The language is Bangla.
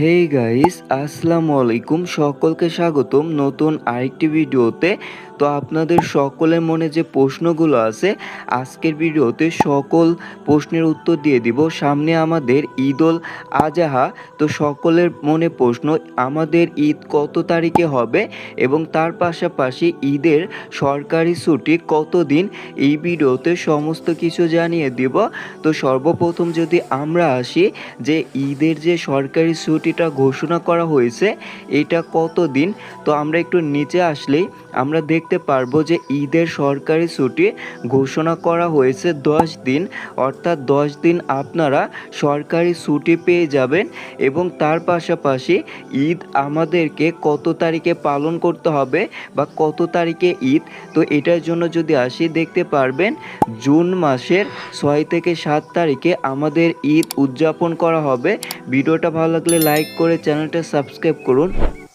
হে গাইস আসসালামু আলাইকুম সকলকে স্বাগতম নতুন আরেকটি ভিডিওতে তো আপনাদের সকলের মনে যে প্রশ্নগুলো আছে, আজকের ভিডিওতে সকল প্রশ্নের উত্তর দিয়ে দিব। সামনে আমাদের ঈদুল আজহা, তো সকলের মনে প্রশ্ন, আমাদের ঈদ কত তারিখে হবে এবং তার পাশাপাশি ঈদের সরকারি ছুটি কতদিন, এই ভিডিওতে সমস্ত কিছু জানিয়ে দিব। তো সর্বপ্রথম যদি আমরা আসি যে ঈদের যে সরকারি ছুটিটা ঘোষণা করা হয়েছে, এটা কত দিন তো আমরা একটু নিচে আসলেই আমরা দেখতে পারব যে ঈদের সরকারি ছুটি ঘোষণা করা হয়েছে দশ দিন, অর্থাৎ দশ দিন আপনারা সরকারি ছুটি পেয়ে যাবেন এবং তার পাশাপাশি ঈদ আমাদেরকে কত তারিখে পালন করতে হবে বা কত তারিখে ঈদ? তো এটার জন্য যদি আসি, দেখতে পারবেন জুন মাসের ছয় থেকে সাত তারিখে আমাদের ঈদ উদযাপন করা হবে। ভিডিওটা ভালো লাগলে লাইক করে চ্যানেলটা সাবস্ক্রাইব করুন।